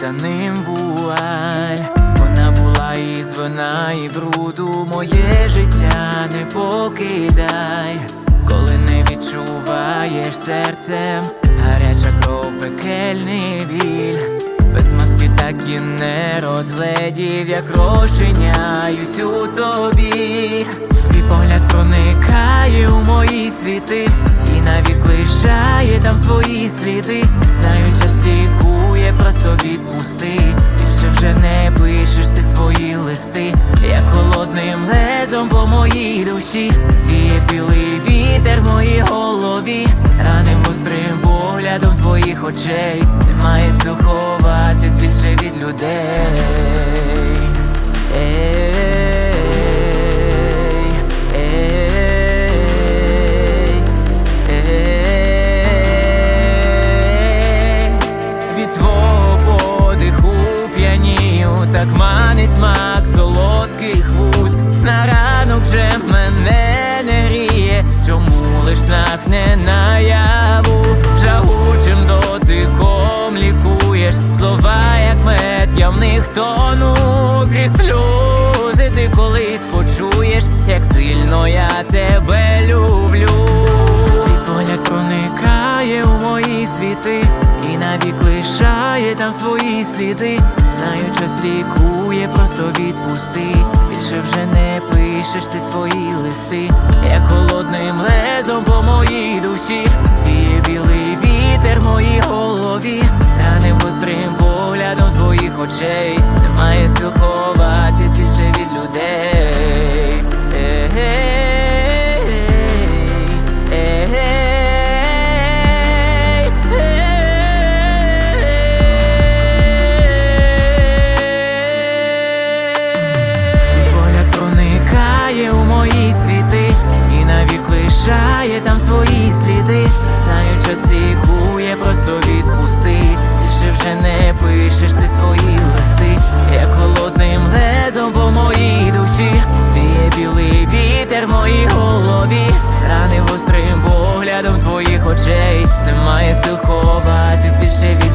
за ним вуаль. Вона була із вина і бруду, моє життя не покидай, коли не відчуваєш серцем, гаряча кров, пекельний біль. Без маски так і не розгледів, як розчиняюсь у тобі. Твій погляд проникає у мої світи, і навіть лишає там свої сліди. Знаю, час просто відпусти. Більше вже не пишеш ти свої листи, як холодним лезом по моїй душі. Віє білий вітер в моїй голові, рани гострим поглядом твоїх очей. Немає сил ховатись більше від людей. Так смак солодких вуст. На ранок вже мене не гріє, чому лиш нахне наяву, жагучим дотиком лікуєш слова, як мед, я в них тону крізь сльози, ти колись почуєш, як сильно я тебе люблю. Твій погляд проникає у мої світи, і навік лишає там свої сліди. Знаю, час лікує, просто відпусти. Більше вже не пишеш ти свої листи, як холодним лезом по моїй душі. Віє білий вітер в моїй голові, рани гострим поглядом твоїх очей. свої світи, і навік лишає там свої сліди. Знаю, час лікує, просто відпусти. Більше вже не пишеш ти свої листи, як холодним лезом по моїй душі, Віє білий вітер в моїй голові, рани гострим поглядом твоїх очей, немає сил ховатись більше від.